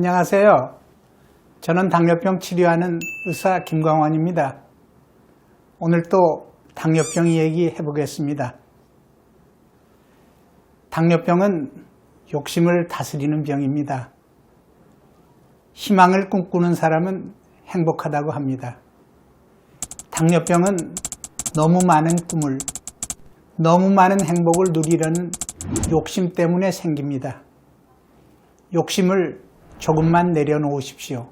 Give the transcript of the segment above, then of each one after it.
안녕하세요. 저는 당뇨병 치료하는 의사 김광원입니다. 오늘 또 당뇨병 이야기 해보겠습니다. 당뇨병은 욕심을 다스리는 병입니다. 희망을 꿈꾸는 사람은 행복하다고 합니다. 당뇨병은 너무 많은 꿈을, 너무 많은 행복을 누리려는 욕심 때문에 생깁니다. 욕심을 조금만 내려놓으십시오.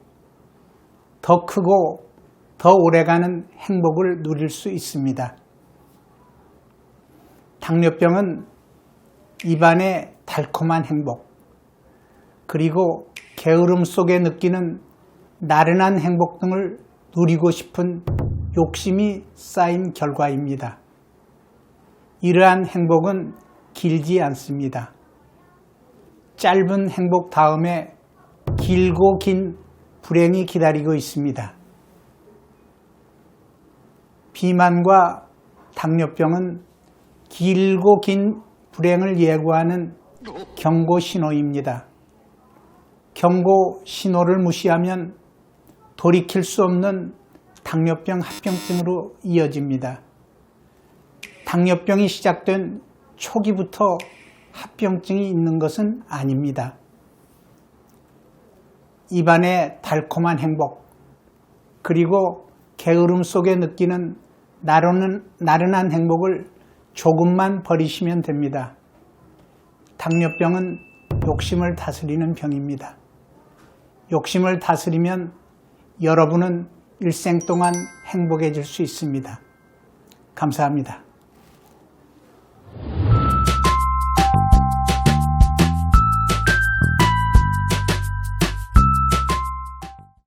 더 크고 더 오래가는 행복을 누릴 수 있습니다. 당뇨병은 입안의 달콤한 행복, 그리고 게으름 속에 느끼는 나른한 행복 등을 누리고 싶은 욕심이 쌓인 결과입니다. 이러한 행복은 길지 않습니다. 짧은 행복 다음에 길고 긴 불행이 기다리고 있습니다. 비만과 당뇨병은 길고 긴 불행을 예고하는 경고 신호입니다. 경고 신호를 무시하면 돌이킬 수 없는 당뇨병 합병증으로 이어집니다. 당뇨병이 시작된 초기부터 합병증이 있는 것은 아닙니다. 입안의 달콤한 행복, 그리고 게으름 속에 느끼는 나른한, 행복을 조금만 버리시면 됩니다. 당뇨병은 욕심을 다스리는 병입니다. 욕심을 다스리면 여러분은 일생 동안 행복해질 수 있습니다. 감사합니다.